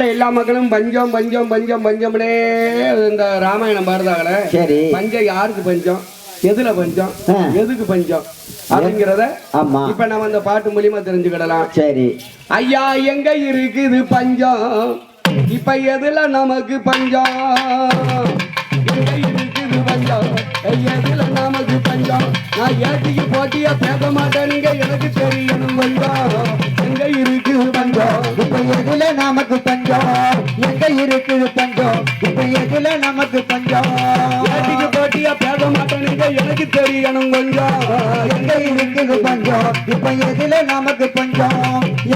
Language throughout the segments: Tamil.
எல்லா மக்களும் பஞ்சம் பஞ்சம் பஞ்சம் பஞ்சம்னே இந்த ராமாயணம் பாடுதாங்களே சரி. பஞ்சம் யாருக்கு பஞ்சம்? எதுல பஞ்சம். எதுக்கு பஞ்சம்? அப்படிங்கிறத ஆமா. இப்ப நம்ம அந்த பாட்டு மூலியமா தெரிஞ்சுக்கிடலாம். சரி. ஐயா எங்க இருக்குது பஞ்சம்? இப்ப எதுல நமக்கு பஞ்சம்? எங்க இருக்குது பஞ்சம்? எதுல நமக்கு பஞ்சம்? நான் ஏட்டிக்கு போட்டியா பேச மாட்டேனுங்க எனக்கு தெரியணும் பஞ்சம் எதுல நமக்கு பஞ்சம்? எங்க இருக்குது பஞ்சம்? இப்ப எதுல நமக்கு பஞ்சம்? ஏட்டிக்கு போட்டியா பேச மாட்டேனுங்க எனக்கு தெரியணும் கொஞ்சம். எங்க இருக்குது பஞ்சம்? இப்ப எதுல நமக்கு பஞ்சம்?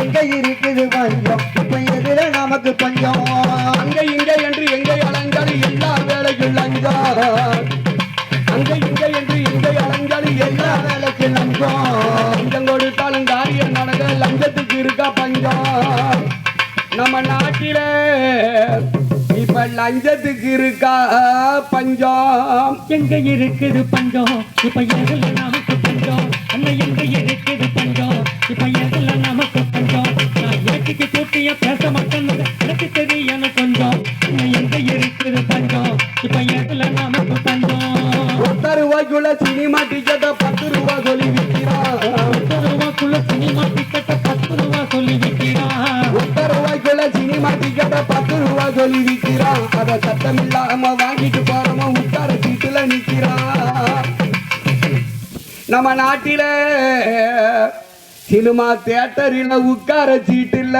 எங்க இருக்குது பஞ்சம்? இப்ப எதுல நமக்கு பஞ்சம்? அங்க இங்க என்று எங்க அலைஞ்சாலும் எல்லா வேலைக்கும் லஞ்சம் இருக்கா பஞ்சம் நம்ம நாட்டில இப்ப லஞ்சத்துக்கு இருக்கா பஞ்சம்? எங்க இருக்குது பஞ்சம்? இப்ப எதுல நமக்கு பஞ்சம்? அண்ணன் எங்க இருக்குது பஞ்சம்? இப்ப எதுல நமக்கு பஞ்சம்? நான் ஏட்டிக்கு கூட்டிய பேச மாட்டேன் எனக்கு தெரியணும் கொஞ்சம் எங்க இருக்குது பஞ்சம்? இப்ப எதுல நமக்கு பஞ்சம்? ஒத்த ரூபாய்க்குள்ள சினிமா டிக்கெட்டை பத்து ரூபா சொல்லி ரூபாய்க்குள்ள சினிமா பத்து ரூபா சொல்லி விற்கிறான் அத சத்தம் இல்லாம வாங்கிட்டு போறவன் உட்கார சீட்டுல நிக்கிறான் நம்ம நாட்டில சினிமா தியேட்டரில் உட்கார சீட்டுல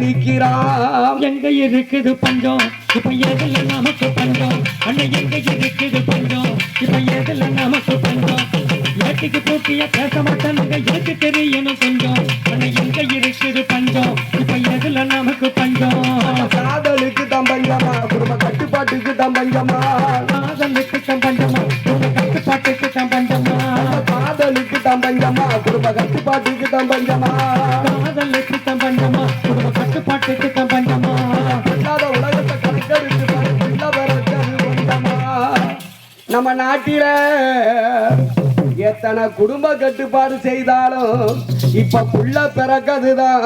நிக்கிறான் எங்க இருக்குது பஞ்சம்? இப்ப எதுல நமக்கு பஞ்சம்? அண்ணன் எங்க இருக்குது பஞ்சம்? இப்ப எதுல நமக்கு பஞ்சம்? ஏட்டிக்கு போட்டிய பேச மாட்டானுங்க எனக்கு தெரியணும் கொஞ்சம் அண்ணன் எங்க இருக்குது பஞ்சம்? இப்ப தான் பஞ்சமா காதலுக்கு தான் பஞ்சமா உங்க கட்டுப்பாட்டுக்கு தான் பஞ்சமா காதலுக்கு தான் பஞ்சமா குடும்ப கட்டுப்பாட்டுக்கு தான் பஞ்சமா காதலுக்கு தான் பஞ்சமா உங்க கட்டுப்பாட்டுக்கு தான் பஞ்சமா இல்லாத உலகத்தை கணக்கெடுத்து பாரு, பிள்ளை பிறக்கிறது கொஞ்சமா. நம்ம நாட்டில எத்தனை குடும்ப கட்டுப்பாடு செய்தாலும் இப்ப புள்ள பிறக்கதுதான்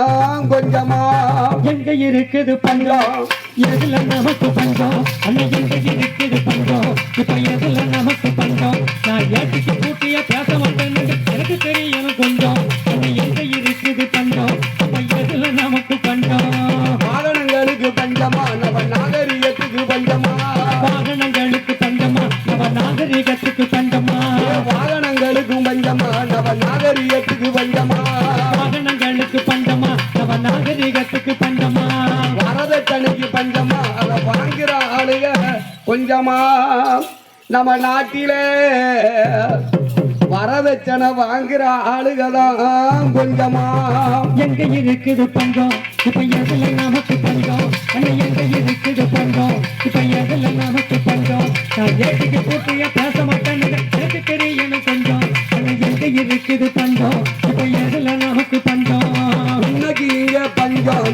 கொஞ்சமா. எங்க இருக்குது பஞ்சம் எதுல நமக்கு பஞ்சம் அந்த எங்க இருக்குது பஞ்சம் இப்ப எதுல நமக்கு பஞ்சம் நான் ஏற்றுக்கு பூட்டிய பேச மாட்டேன்னு எனக்கு தெரியணும் கொஞ்சம். அந்த எங்க பஞ்சமா அதை வாங்குற ஆளுக கொஞ்சமா நம்ம நாட்டிலே வரதட்சணை வாங்குற ஆளுக தான் கொஞ்சமா. எங்க இருக்குது பஞ்சம்? இப்ப எதுல நமக்கு பஞ்சம்? எங்க இருக்குது பஞ்சம்? இப்ப எதுல நமக்கு பஞ்சம்? நான் ஏட்டுக்கு பூட்டிய பேச மாட்டேன் எனக்கு தெரியணும் கொஞ்சம். எங்க இருக்குது பஞ்சம்? இப்ப எதுல நமக்கு பஞ்சம்? இன்னைக்கு இங்க பஞ்சம்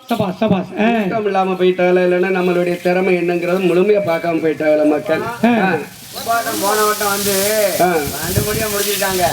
சுத்தம் இல்லாம போயிட்டாங்களா இல்லைன்னா நம்மளுடைய திறமை என்னங்கிறது முழுமையா பார்க்காம போயிட்டாங்களா மக்கள் ஆ. போன வட்டம் வந்து ஆ. ரெண்டு மணியா முடிஞ்சுட்டாங்க